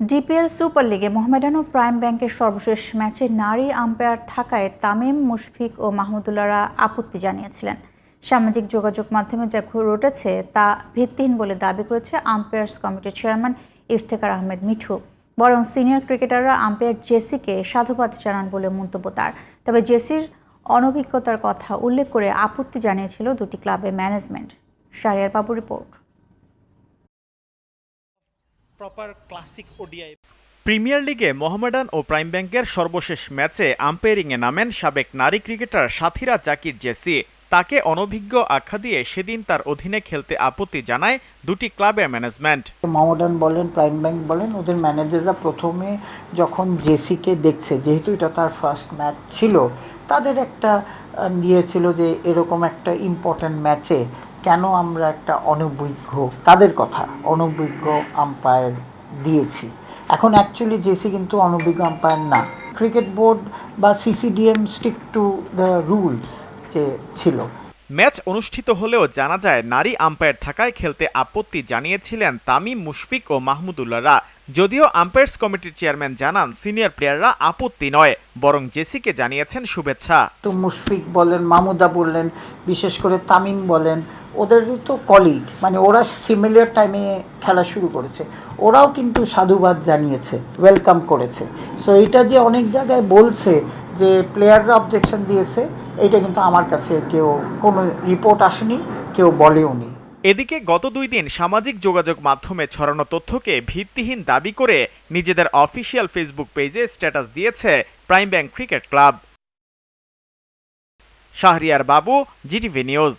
DPL super লিগে মোহামেডান ও prime ব্যাংকের সর্বশেষ ম্যাচে নারী আম্পায়ার থাকায় তামিম, মুশফিক ও মাহমুদুল্লাহরা আপত্তি জানিয়েছিলেন। সামাজিক যোগাযোগ মাধ্যমে যা ঘুরে উঠেছে তা ভিত্তিহীন বলে দাবি করেছে আম্পায়ার্স কমিটির চেয়ারম্যান ইফতেখার আহমেদ মিঠু। বরং সিনিয়র ক্রিকেটাররা আম্পায়ার জেসিকে সাধুবাদ জানান বলে মন্তব্য তার। তবে জেসির অনভিজ্ঞতার কথা উল্লেখ করে আপত্তি জানিয়েছিল দুটি ক্লাবের management. Shahriar Babu report. Proper classic ODI premier লিগে মোহামেডান ও প্রাইম ব্যাংকের সর্বশেষ ম্যাচে আম্পায়ারিংয়ে নামেন সাবেক নারী ক্রিকেটার সাথীরা জাকির জেসি। তাকে অনভিজ্ঞ আখ্যা দিয়ে সেদিন তার অধীনে খেলতে আপত্তি জানায় দুটি ক্লাবের ম্যানেজমেন্ট মামোডান বলেন প্রাইম ব্যাংক বলেন ওদের ম্যানেজাররা প্রথমে যখন জেসিকে দেখছে যেহেতু এটা তার ফার্স্ট ম্যাচ ছিল তাদের একটা দিয়েছিল যে এরকম একটা ইম্পর্ট্যান্ট ম্যাচে কেন আমরা একটা অনভিজ্ঞ? তাদের কথা, অনভিজ্ঞ আম্পায়ার দিয়েছি। এখন অ্যাকচুয়ালি জেসি কিন্তু অনভিজ্ঞ আম্পায়ার না। ক্রিকেট বোর্ড বা CCDM stick to the rules যে ছিল। ম্যাচ অনুষ্ঠিত হলেও জানা যায়, নারী আম্পায়ার থাকায় খেলতে আপত্তি জানিয়েছিলেন তামিম, মুশফিক ও মাহমুদুল্লাহরা যদিও আম্পায়ার্স কমিটির চেয়ারম্যান জানান, সিনিয়র প্লেয়াররা আপত্তি নয়, বরং জেসিকে জানিয়েছেন শুভেচ্ছা। তো মুশফিক বলেন মামুদা বললেন, বিশেষ করে তামিম বলেন, ওদেরই তো কলিগ মানে ওরা সিমিলার টাইমে খেলা শুরু করেছে। ওরাও কিন্তু সাধুবাদ জানিয়েছে ওয়েলকাম করেছে। সো এটা যে অনেক জায়গায় বলছে যে প্লেয়াররা অবজেকশন দিয়েছে এটা কিন্তু আমার কাছে কেউ, কোনো রিপোর্ট আসেনি, কেউ বলেও নি। এদিকে গত দুই দিন সামাজিক যোগাযোগ মাধ্যমে ছড়ানো তথ্যকে ভিত্তিহীন দাবি করে নিজেদের অফিসিয়াল ফেসবুক পেজে স্ট্যাটাস দিয়েছে prime bank cricket club Shahriar Babu GTV news